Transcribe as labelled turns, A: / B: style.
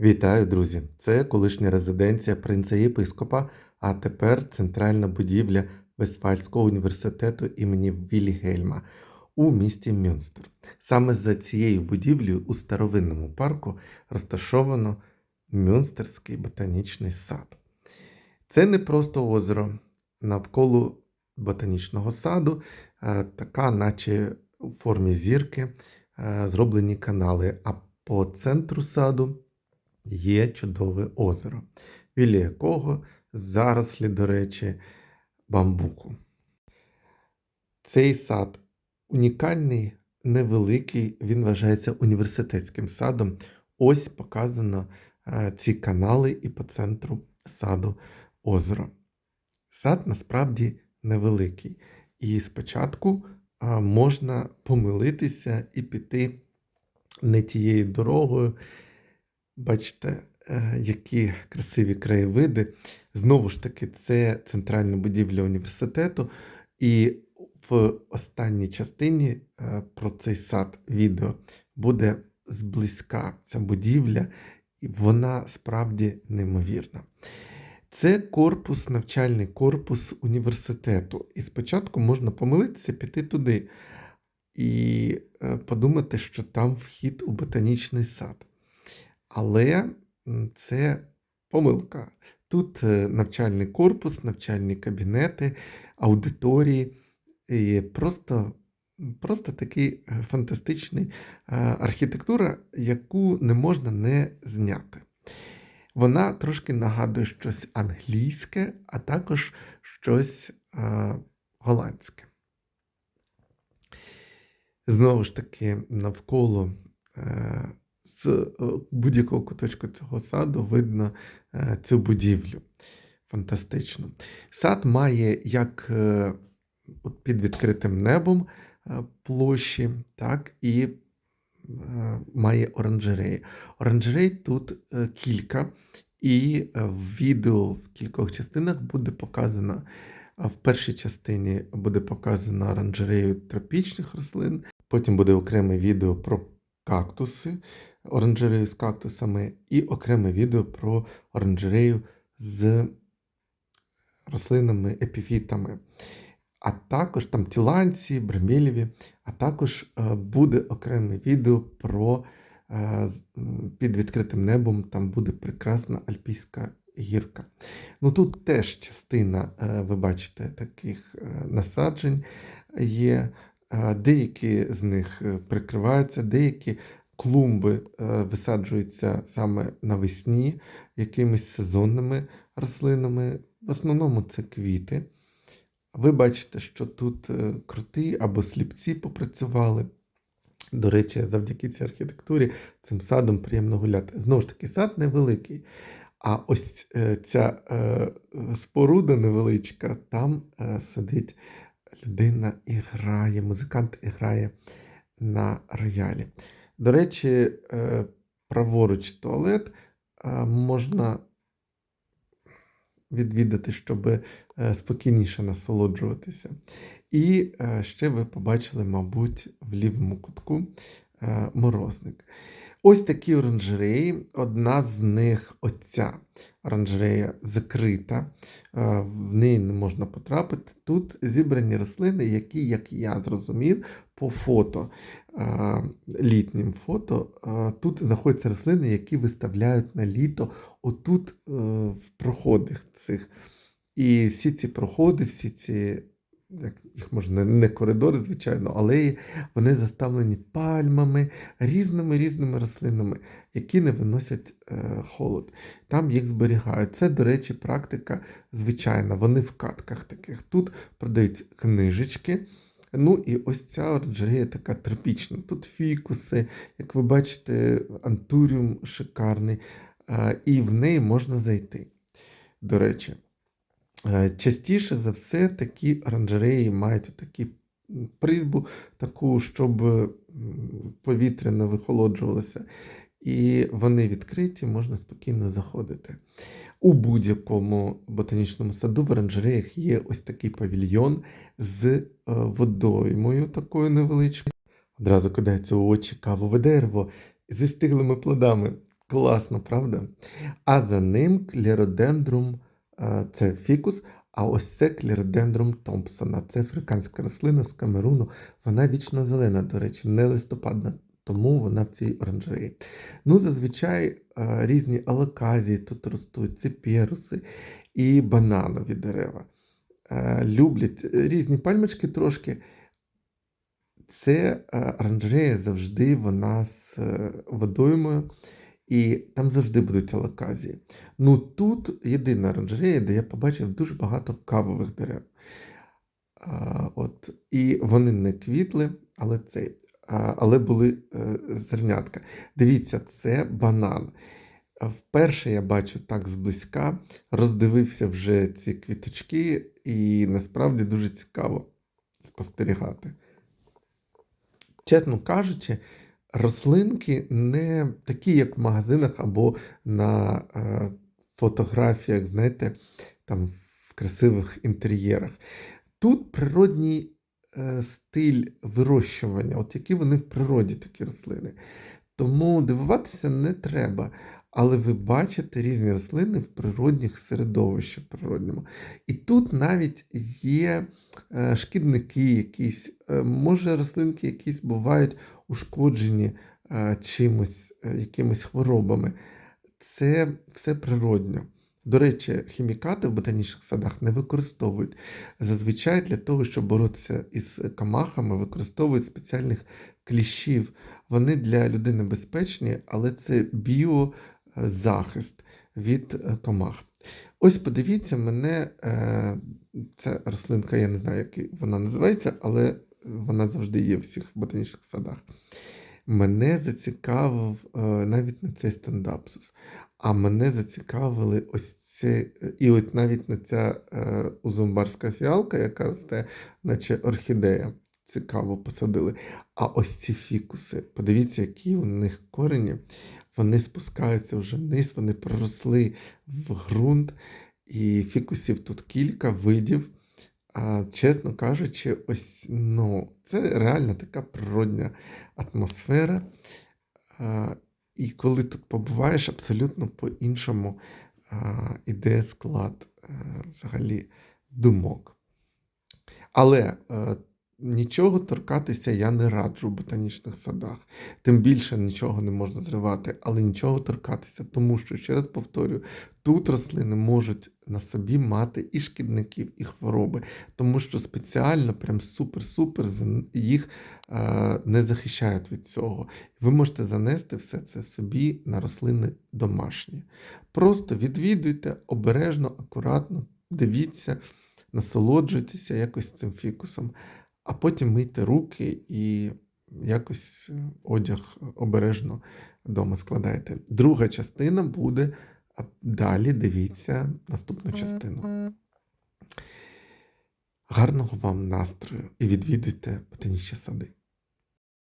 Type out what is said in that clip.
A: Вітаю, друзі! Це колишня резиденція принца єпископа, а тепер центральна будівля Вестфальського університету імені Вільгельма у місті Мюнстер. Саме за цією будівлею у старовинному парку розташовано Мюнстерський ботанічний сад. Це не просто озеро. Навколо ботанічного саду е, така, наче у формі зірки, е, зроблені канали, а по центру саду є чудове озеро, біля якого зарослі, до речі, бамбуку. Цей сад унікальний, невеликий, він вважається університетським садом. Ось показано е, ці канали і по центру саду озеро. Сад насправді невеликий. І спочатку можна помилитися і піти не тією дорогою. Бачите, е, які красиві краєвиди. Знову ж таки, це центральна будівля університету. І в останній частині е, про цей сад відео буде зблизька ця будівля, і вона справді неймовірна. Це корпус, навчальний корпус університету. І спочатку можна помилитися, піти туди і е, подумати, що там вхід у ботанічний сад. Але це помилка. Тут е, навчальний корпус, навчальні кабінети, аудиторії. І просто, просто такий е, фантастичний е, архітектура, яку не можна не зняти. Вона трошки нагадує щось англійське, а також щось голландське. Знову ж таки, навколо з е, будь-якого куточку цього саду видно е, цю будівлю. Фантастично. Сад має як е, під відкритим небом площі, так і має оранжереї. Оранжерей тут кілька, і в відео в кількох частинах буде показано. В першій частині буде показано оранжерею тропічних рослин, потім буде окреме відео про кактуси, оранжерею з кактусами, і окреме відео про оранжерею з рослинами, епіфітами. А також там тіланці, бремілєві, а також е, буде окреме відео про е, під відкритим небом там буде прекрасна альпійська гірка. Ну тут теж частина, е, ви бачите, таких насаджень є. Е, Деякі з них е, прикриваються, деякі клумби е, висаджуються саме навесні якимись сезонними рослинами. В основному це квіти. Ви бачите, що тут крути або сліпці попрацювали. До речі, завдяки цій архітектурі цим садом приємно гуляти. Знову ж таки, сад невеликий. А ось ця споруда невеличка, там сидить людина і грає, музикант і грає на роялі. До речі, е, праворуч туалет е, можна відвідати, щоб е, спокійніше насолоджуватися. І ще ви побачили, мабуть, в лівому кутку морозник. Ось такі оранжереї. Одна з них оця оранжерея закрита, е, в неї не можна потрапити. Тут зібрані рослини, які, як я зрозумів, по фото, е, літнім фото, е, тут знаходяться рослини, які виставляють на літо отут е, в проходах цих. І всі ці проходи, всі ці, як їх можна не коридори, звичайно, алеї, вони заставлені пальмами, різними різними рослинами, які не виносять е, холод. Там їх зберігають. Це, до речі, практика звичайна. Вони в катках таких. Тут продають книжечки. Ну і ось ця оранжерея така тропічна. Тут фікуси, як ви бачите, антуріум шикарний, е, і в неї можна зайти. До речі, частіше за все такі оранжереї мають такі призбу, таку, щоб повітря не вихолоджувалося. І вони відкриті, можна спокійно заходити. У будь-якому ботанічному саду в оранжереях є ось такий павільйон з е, водоймою такою невеличкою. Одразу кидається у очі кавове дерево зі стиглими плодами. Класно, правда? А за ним клеродендрум, е, це фікус, а ось це клеродендрум Томпсона. Це африканська рослина з Камеруну. Вона вічно зелена, до речі, не листопадна, тому вона в цій оранжереї. Ну, зазвичай е, різні алаказії тут ростуть, циперуси і бананові дерева. Е, Люблять е, різні пальмочки трошки. Це е, оранжерея завжди вона з е, водоймою, і там завжди будуть алаказії. Ну тут єдина оранжерея, де я побачив дуже багато кавових дерев. А, от, і вони не квітли, але цей, а, але були е, зернятка. Дивіться, це банан. Вперше я бачу так зблизька, роздивився вже ці квіточки, і насправді дуже цікаво спостерігати. Чесно кажучи, рослинки не такі, як в магазинах або на е, фотографіях, знаєте, там в красивих інтер'єрах. Тут природній е, стиль вирощування, от які вони в природі, такі рослини. Тому дивуватися не треба. Але ви бачите різні рослини в природних середовищах природньому. І тут навіть є е, шкідники якісь, е, може рослинки якісь бувають ушкоджені е, чимось, якимись хворобами. Це все природньо. До речі, хімікати в ботанічних садах не використовують. Зазвичай для того, щоб боротися із камахами, використовують спеціальних кліщів. Вони для людини безпечні, але це біозахист від е, комах. Ось подивіться, мене е, ця рослинка, я не знаю, як вона називається, але вона завжди є в всіх ботанічних садах. Мене зацікавив е, навіть не цей стендапсус, а мене зацікавили ось ці, і от навіть на ця е, узумбарська фіалка, яка росте, наче орхідея. Цікаво посадили. А ось ці фікуси, подивіться, які у них корені, вони спускаються вже вниз, вони проросли в ґрунт. І фікусів тут кілька видів. А, чесно кажучи, ось ну, це реально така природня атмосфера. А, і коли тут побуваєш, абсолютно по-іншому іде склад а, взагалі думок. Але е, нічого торкатися я не раджу в ботанічних садах. Тим більше нічого не можна зривати, але нічого торкатися, тому що, ще раз повторюю, тут рослини можуть на собі мати і шкідників, і хвороби, тому що спеціально, прям супер-супер їх е, не захищають від цього. Ви можете занести все це собі на рослини домашні. Просто відвідуйте обережно, акуратно, дивіться, насолоджуйтеся якось цим фікусом, а потім мийте руки і якось е, одяг обережно вдома складайте. Друга частина буде далі. Дивіться наступну частину. Гарного вам настрою і відвідуйте ботанічні сади.